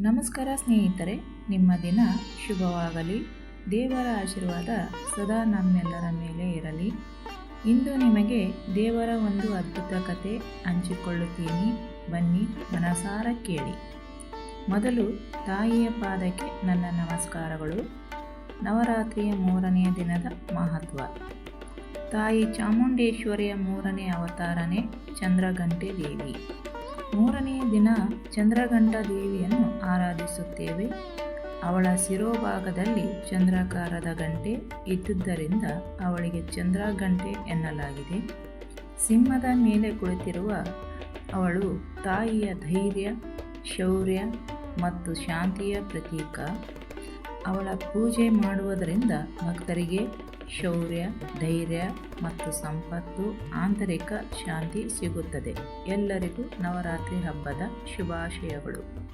ನಮಸ್ಕಾರ ಸ್ನೇಹಿತರೆ, ನಿಮ್ಮ ದಿನ ಶುಭವಾಗಲಿ. ದೇವರ ಆಶೀರ್ವಾದ ಸದಾ ನಮ್ಮೆಲ್ಲರ ಮೇಲೆ ಇರಲಿ. ಇಂದು ನಿಮಗೆ ದೇವರ ಒಂದು ಅದ್ಭುತ ಕತೆ ಹಂಚಿಕೊಳ್ಳುತ್ತೀನಿ. ಬನ್ನಿ, ಮನಸಾರ ಕೇಳಿ. ಮೊದಲು ತಾಯಿಯ ಪಾದಕ್ಕೆ ನನ್ನ ನಮಸ್ಕಾರಗಳು. ನವರಾತ್ರಿಯ ಮೂರನೆಯ ದಿನದ ಮಹತ್ವ. ತಾಯಿ ಚಾಮುಂಡೇಶ್ವರಿಯ ಮೂರನೇ ಅವತಾರನೇ ಚಂದ್ರಗಂಟೆ ದೇವಿ. ಮೂರನೆಯ ದಿನ ಚಂದ್ರಘಂಟ ದೇವಿಯನ್ನು ಆರಾಧಿಸುತ್ತೇವೆ. ಅವಳ ಶಿರೋಭಾಗದಲ್ಲಿ ಚಂದ್ರಾಕಾರದ ಗಂಟೆ ಇದ್ದುದರಿಂದ ಅವಳಿಗೆ ಚಂದ್ರಗಂಟೆ ಎನ್ನಲಾಗಿದೆ. ಸಿಂಹದ ಮೇಲೆ ಕುಳಿತಿರುವ ಅವಳು ತಾಯಿಯ ಧೈರ್ಯ, ಶೌರ್ಯ ಮತ್ತು ಶಾಂತಿಯ ಪ್ರತೀಕ. ಅವಳ ಪೂಜೆ ಮಾಡುವುದರಿಂದ ಭಕ್ತರಿಗೆ ಶೌರ್ಯ, ಧೈರ್ಯ ಮತ್ತು ಸಂಪತ್ತು, ಆಂತರಿಕ ಶಾಂತಿ ಸಿಗುತ್ತದೆ. ಎಲ್ಲರಿಗೂ ನವರಾತ್ರಿ ಹಬ್ಬದ ಶುಭಾಶಯಗಳು.